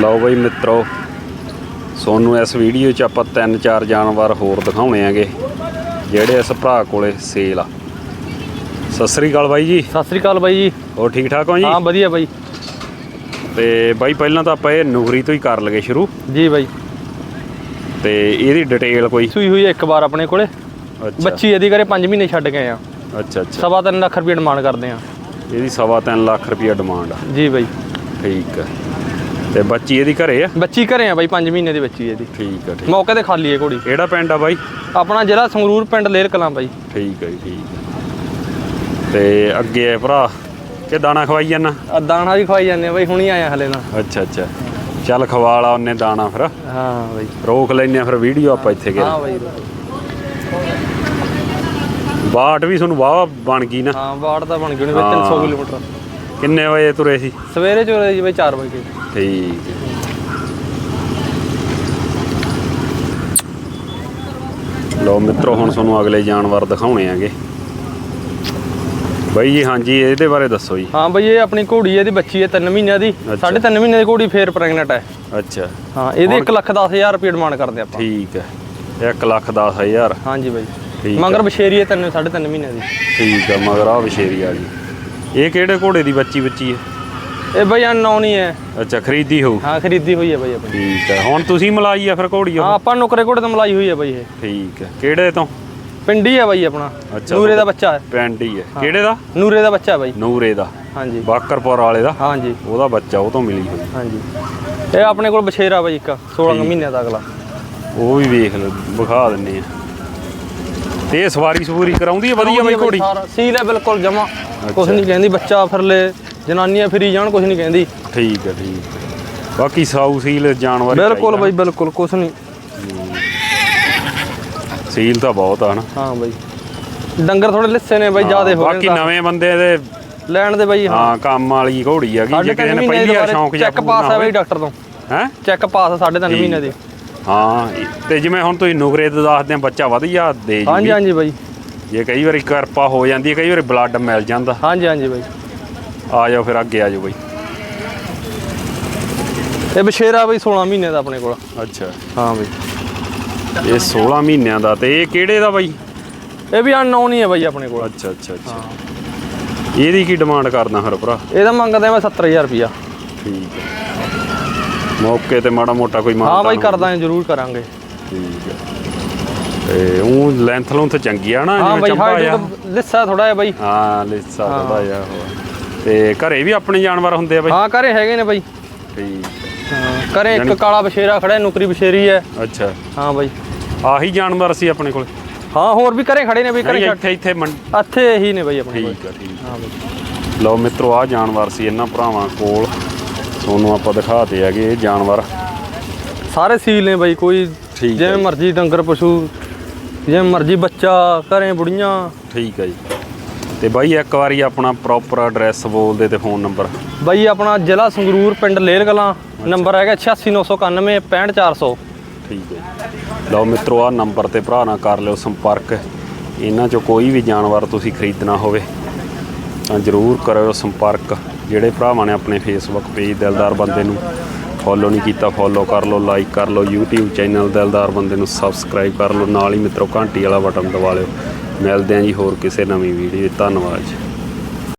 ਲਓ ਬਈ ਮਿੱਤਰੋ ਸੋਨੂੰ ਇਸ ਵੀਡੀਓ 'ਚ ਆਪਾਂ ਤਿੰਨ ਚਾਰ ਜਾਨਵਰ ਹੋਰ ਦਿਖਾਉਣੇ ਆਗੇ ਜਿਹੜੇ ਇਸ ਭਰਾ ਕੋਲੇ ਸੇਲ ਆ। ਸਤਿ ਸ੍ਰੀ ਅਕਾਲ ਬਾਈ ਜੀ। ਸਤਿ ਸ੍ਰੀ ਅਕਾਲ ਬਾਈ ਜੀ। ਹੋਰ ਠੀਕ ਠਾਕ ਹੋ ਜੀ? ਹਾਂ ਵਧੀਆ ਬਾਈ। ਤੇ ਬਾਈ ਪਹਿਲਾਂ ਤਾਂ ਆਪਾਂ ਇਹ ਨੁਗਰੀ ਤੋਂ ਹੀ ਕਰ ਲਗੇ ਸ਼ੁਰੂ। ਜੀ ਬਾਈ। ਤੇ ਇਹਦੀ ਡਿਟੇਲ ਕੋਈ? ਸੂਈ ਹੋਈ ਇੱਕ ਵਾਰ ਆਪਣੇ ਕੋਲੇ। ਅੱਛਾ। ਬੱਚੀ ਇਹਦੀ ਕਰੇ 5 ਮਹੀਨੇ ਛੱਡ ਗਏ ਆ। ਅੱਛਾ ਅੱਛਾ। ਸਵਾ ਤਿੰਨ ਲੱਖ ਰੁਪਏ ਡਿਮਾਂਡ ਕਰਦੇ ਆ। ਇਹਦੀ ਸਵਾ ਤਿੰਨ ਲੱਖ ਰੁਪਈਆ ਡਿਮਾਂਡ ਆ। ਜੀ ਬਾਈ। ਠੀਕ ਹੈ ਤੇ ਬੱਚੀ ਇਹਦੀ ਘਰੇ ਆ? ਬੱਚੀ ਘਰੇ ਆ ਬਾਈ 5 ਮਹੀਨੇ ਦੀ ਬੱਚੀ ਇਹਦੀ। ਠੀਕ ਹੈ ਠੀਕ ਮੌਕੇ ਤੇ ਖਾਲੀ ਹੈ ਘੋੜੀ। ਕਿਹੜਾ ਪਿੰਡ ਆ ਬਾਈ? ਆਪਣਾ ਜ਼ਿਲ੍ਹਾ ਸੰਗਰੂਰ ਪਿੰਡ ਲੇਰ ਕਲਾਂ ਬਾਈ। ਠੀਕ ਹੈ ਜੀ, ਠੀਕ ਤੇ ਅੱਗੇ ਹੈ ਭਰਾ ਕਿ ਦਾਣਾ ਖਵਾਈ ਜਾਨਾ ਆ ਦਾਣਾ ਵੀ ਖਵਾਈ ਜਾਂਦੇ ਆ ਬਾਈ ਹੁਣੀ ਆਇਆ ਹਲੇ ਨਾ ਅੱਛਾ ਅੱਛਾ। ਚੱਲ ਖਵਾਲਾ ਉਹਨੇ ਦਾਣਾ ਫਿਰ। ਹਾਂ ਬਾਈ। ਰੋਕ ਲੈਨੇ ਆ ਫਿਰ ਵੀਡੀਓ ਆਪਾਂ ਇੱਥੇ ਹਾਂ ਗਏ ਬਾਈ। ਬਾਟ ਵੀ ਤੁਹਾਨੂੰ ਵਾਹ ਬਣ ਗਈ ਨਾ। ਹਾਂ ਬਾੜ ਤਾਂ ਬਣ ਗਈ ਉਹਨੇ ਹਾਂ। 300 ਕਿਲੋਮੀਟਰ। ਕਿੰਨੇ ਵਜੇ ਤੁਰੇ ਸੀ? ਸਵੇਰੇ ਚੋਰੇ ਜੀ ਬਾਈ 4 ਵਜੇ। ਠੀਕ ਹੈ। ਲੋ ਮਿੱਤਰੋ ਹੁਣ ਤੁਹਾਨੂੰ ਅਗਲੇ ਜਾਨਵਰ ਦਿਖਾਉਣੇ ਆਗੇ ਬਾਈ ਜੀ ਹਾਂਜੀ ਇਹਦੇ ਬਾਰੇ ਦੱਸੋ ਜੀ। ਹਾਂ ਬਾਈ ਇਹ ਆਪਣੀ ਘੋੜੀ ਹੈ ਇਹਦੀ ਬੱਚੀ ਹੈ 3 ਮਹੀਨਿਆਂ ਦੀ। ਅੱਛਾ। ਸਾਢੇ ਤਿੰਨ ਮਹੀਨੇ ਦੀ ਘੋੜੀ ਫੇਰ ਪ੍ਰੈਗਨੈਂਟ ਹੈ। ਅੱਛਾ। ਹਾਂ ਇਹਦੇ 1 ਲੱਖ 10000 ਰੁਪਏ ਡਿਮਾਂਡ ਕਰਦੇ ਆਪਾਂ। ਠੀਕ ਹੈ। 1 ਲੱਖ ਦਸ ਹਜ਼ਾਰ। ਹਾਂਜੀ ਬਾਈ। ਮਗਰ ਬਸ਼ੇਰੀ ਹੈ ਤਿੰਨ ਸਾਢੇ ਤਿੰਨ ਮਹੀਨੇ ਦੀ। ਠੀਕ ਆ ਮਗਰ ਆ ਵਿਸ਼ੇਰੀ ਆ ਗਈ। ਇਹ ਕਿਹੜੇ ਘੋੜੇ ਦੀ ਬੱਚੀ ਬੱਚੀ ਹੈ? ਇਹ ਬਾਈ ਅਨਨੋਨ ਹੀ ਹੈ। ਅੱਛਾ ਖਰੀਦੀ ਹੋਊ। ਹਾਂ ਖਰੀਦੀ ਹੋਈ ਹੈ ਬਾਈ ਆਪਣੀ। ਠੀਕ ਹੈ। ਹੁਣ ਤੁਸੀਂ ਮਲਾਈ ਆ ਫਿਰ ਘੋੜੀ ਹਾਂ ਆਪਾਂ ਨੁਕਰੇ ਘੋੜੇ ਤੋਂ ਮਲਾਈ ਹੋਈ ਹੈ ਬਾਈ ਇਹ। ਠੀਕ ਹੈ। ਕਿਹੜੇ ਤੋਂ? ਪਿੰਡੀ ਹੈ ਬਾਈ ਆਪਣਾ। ਅੱਛਾ, ਨੂਰੇ ਦਾ ਬੱਚਾ ਹੈ। ਪਿੰਡ ਹੀ ਕਿਹੜੇ ਦਾ? ਨੂਰੇ ਦਾ ਬੱਚਾ ਬਾਈ। ਨੂਰੇ ਦਾ। ਹਾਂਜੀ। ਬਾਕਰਪੁਰ ਵਾਲੇ ਦਾ? ਹਾਂਜੀ। ਉਹਦਾ ਬੱਚਾ ਉਹ ਤੋਂ ਮਿਲੀ ਹੋਈ। ਹਾਂਜੀ। ਇਹ ਆਪਣੇ ਕੋਲ ਬਸ਼ੇਰਾ ਬਾਈ ਇੱਕ 16 ਕੁ ਮਹੀਨਿਆਂ ਦਾ ਅਗਲਾ। ਉਹ ਵੀ ਵੇਖ ਲਓ ਵਿਖਾ ਦਿੰਨੇ ਆ। ਤੇ ਸਵਾਰੀ ਸਵੂਰੀ ਕਰਾਉਂਦੀ ਹੈ? ਵਧੀਆ ਬਾਈ ਘੋੜੀ? ਸੀਲ ਹੈ ਬਿਲਕੁਲ ਜਮਾ। ਕੁਝ ਨਹੀਂ ਕਹਿੰਦੀ ਬੱਚਾ ਫਿਰਲੇ ਜਨਾਨੀਆਂ ਫਿਰੀ ਜਾਣ ਕੁਝ ਨਹੀਂ ਕਹਿੰਦੀ। ਠੀਕ ਹੈ ਠੀਕ ਹੈ। ਬਾਕੀ ਸਾਊ ਸੀਲ ਜਾਨਵਰ ਹੀ ਬਿਲਕੁਲ ਚਾਹੀਦਾ। ਬਾਈ ਬਿਲਕੁਲ ਕੁਝ ਨਹੀਂ। ਸੀਲ ਤਾਂ ਬਹੁਤ ਆ ਨਾ। ਹਾਂ ਬਾਈ। ਡੰਗਰ ਥੋੜੇ ਲਿੱਸੇ ਨੇ ਬਾਈ ਜਿਆਦੇ ਹੋ ਬਾਕੀ ਗਏ ਨਵੇਂ ਬੰਦੇ ਦੇ ਲੈਣ ਦੇ ਬਾਈ ਹਾਂ। ਹਾਂ ਕੰਮ ਵਾਲੀ ਘੋੜੀ ਹੈਗੀ ਜੇ ਤਿੰਨ ਕਿਸੇ ਨੇ ਮਹੀਨੇ ਪਹਿਲੀ ਵਾਰ ਸ਼ੌਂਕ ਚੈੱਕ ਪਾਸ ਹੈ ਬਾਈ ਡਾਕਟਰ ਤੋਂ। ਹੈ? ਚੈੱਕ ਪਾਸ ਸਾਢੇ ਤਿੰਨ ਮਹੀਨੇ ਦੀ। ਹਾਂ। ਤੇ ਜਿਵੇਂ ਹੁਣ ਤੁਸੀਂ ਨੁਗਰੇ ਤੇ ਦੱਸਦੇ ਆ ਬੱਚਾ ਵਧੀਆ ਦੇ ਹਾਂਜੀ ਹਾਂਜੀ ਬਾਈ। ਜੇ ਕਈ ਵਾਰੀ ਕਿਰਪਾ ਹੋ ਜਾਂਦੀ ਹੈ ਕਈ ਵਾਰੀ ਬਲੱਡ ਮਿਲ ਜਾਂਦਾ। ਹਾਂਜੀ ਹਾਂਜੀ ਬਾਈ। ਆ ਜਾਓ ਫਿਰ ਅੱਗੇ ਆ ਜਾਓ ਬਾਈ। ਇਹ ਬਸ਼ੇਰਾ ਬਾਈ 16 ਮਹੀਨੇ ਦਾ ਆਪਣੇ ਕੋਲ। ਅੱਛਾ। ਹਾਂ ਬਾਈ। ਇਹ 16 ਮਹੀਨਿਆਂ ਦਾ ਤੇ ਇਹ ਕਿਹੜੇ ਦਾ ਬਾਈ? ਇਹ ਵੀ ਅਨਨੋਨ ਹੀ ਹੈ ਬਾਈ ਆਪਣੇ ਕੋਲ। ਅੱਛਾ ਅੱਛਾ ਅੱਛਾ। ਇਹਦੀ ਕੀ ਡਿਮਾਂਡ ਕਰਦਾ ਫਿਰ ਭਰਾ? ਇਹਦਾ ਮੰਗਦੇ ਮੈਂ 70000 ਰੁਪਿਆ ਠੀਕ ਹੈ। ਮੌਕੇ ਤੇ ਮਾੜਾ ਮੋਟਾ ਕੋਈ ਮਾਨ ਹਾਂ ਬਾਈ ਕਰਦਾ ਜਰੂਰ ਕਰਾਂਗੇ। ਠੀਕ ਹੈ। ਤੇ ਉਹ ਲੈਂਥ ਲੂੰਥ ਚੰਗੀ ਆ ਨਾ ਹਾਂ ਬਾਈ ਚੰਬਾ ਹਾਈਟ ਲਿੱਸਾ ਥੋੜਾ ਜਿਹਾ ਬਾਈ। ਹਾਂ ਲਿੱਸਾ ਥੋੜਾ ਜਿਹਾ ਉਹ ਤੇ ਘਰੇ ਵੀ ਆਪਣੇ ਜਾਨਵਰ ਹੁੰਦੇ ਆ ਬਾਈ? ਹਾਂ ਘਰੇ ਹੈਗੇ ਨੇ ਬਾਈ। ਠੀਕ ਹਾਂ। ਘਰੇ ਇੱਕ ਕਾਲਾ ਬਸ਼ੇਰਾ ਖੜਾ ਹੈ ਨੁਕਰੀ ਬਸ਼ੇਰੀ ਹੈ। ਅੱਛਾ। ਹਾਂ ਬਾਈ। ਆਹੀ ਜਾਨਵਰ ਸੀ ਆਪਣੇ ਕੋਲ? ਹਾਂ ਹੋਰ ਵੀ ਘਰੇ ਖੜੇ ਨੇ ਬਾਈ ਘਰੇ ਇੱਥੇ ਇੱਥੇ ਮੰਡ- ਇੱਥੇ ਇਹੀ ਨੇ ਬਾਈ ਆਪਣੇ ਕੋਲ। ਠੀਕ ਆ ਠੀਕ ਹਾਂ। ਬਾਈ। ਲਓ ਮਿੱਤਰੋ ਆ ਜਾਨਵਰ ਸੀ ਇਹਨਾਂ ਭਰਾਵਾਂ ਕੋਲ। ਤੁਹਾਨੂੰ ਆਪਾਂ ਦਿਖਾਤੇ ਹੈਗੇ ਇਹ ਜਾਨਵਰ। ਸਾਰੇ ਸੀਲ ਨੇ ਬਾਈ ਕੋਈ ਹੈ। ਜਿਵੇਂ ਮਰਜ਼ੀ ਡੰਗਰ ਪਸ਼ੂ ਜਿਵੇਂ ਮਰਜ਼ੀ ਬੱਚਾ ਘਰੇ ਬੁੜੀਆਂ। ਠੀਕ ਹੈ ਜੀ। ਤੇ ਬਾਈ ਇੱਕ ਵਾਰੀ ਆਪਣਾ ਪ੍ਰੋਪਰ ਐਡਰੈਸ ਬੋਲ ਦੇ ਤੇ ਫੋਨ ਨੰਬਰ ਬਾਈ ਆਪਣਾ ਜ਼ਿਲ੍ਹਾ ਸੰਗਰੂਰ ਪਿੰਡ ਲੇਰ ਕਲਾਂ ਨੰਬਰ ਹੈਗਾ 86991 65400 ਠੀਕ ਹੈ ਜੀ। ਲਓ ਮਿੱਤਰੋ ਆ ਨੰਬਰ ਤੇ ਭਰਾ ਨਾਲ ਕਰ ਲਿਓ ਸੰਪਰਕ। ਇਹਨਾਂ ਚੋਂ ਕੋਈ ਵੀ ਜਾਨਵਰ ਤੁਸੀਂ ਖਰੀਦਣਾ ਹੋਵੇ ਤਾਂ ਜਰੂਰ ਕਰਿਓ ਸੰਪਰਕ। ਜਿਹੜੇ ਭਰਾਵਾਂ ਨੇ ਆਪਣੇ ਫੇਸਬੁੱਕ ਪੇਜ ਦਿਲਦਾਰ ਬੰਦੇ ਨੂੰ। ਫੋਲੋ ਨਹੀਂ ਕੀਤਾ, ਫੋਲੋ ਕਰ ਲਓ ਲਾਈਕ ਕਰ ਲਓ, YouTube ਚੈਨਲ ਦਿਲਦਾਰ ਬੰਦੇ ਨੂੰ ਸਬਸਕ੍ਰਾਈਬ ਕਰ ਲਓ, ਨਾਲ ਹੀ ਮਿੱਤਰੋ ਘੰਟੀ ਵਾਲਾ ਬਟਨ ਦਬਾ ਲਿਓ। ਮਿਲਦੇ ਆਂ ਜੀ ਹੋਰ ਕਿਸੇ ਨਵੀਂ ਵੀਡੀਓ ਧੰਨਵਾਦ ਜੀ।